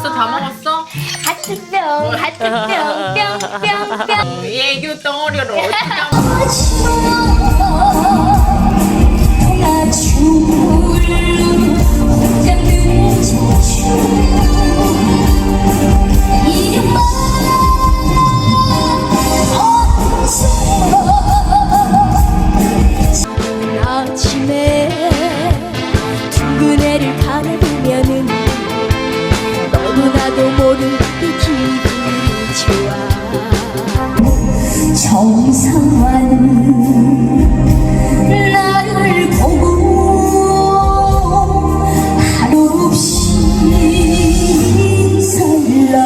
벌써 다 먹었어? 하트병 하트병 뿅뿅뿅 애교 덩어리로 어떻게 어리석은 나를 보고 한없이 설레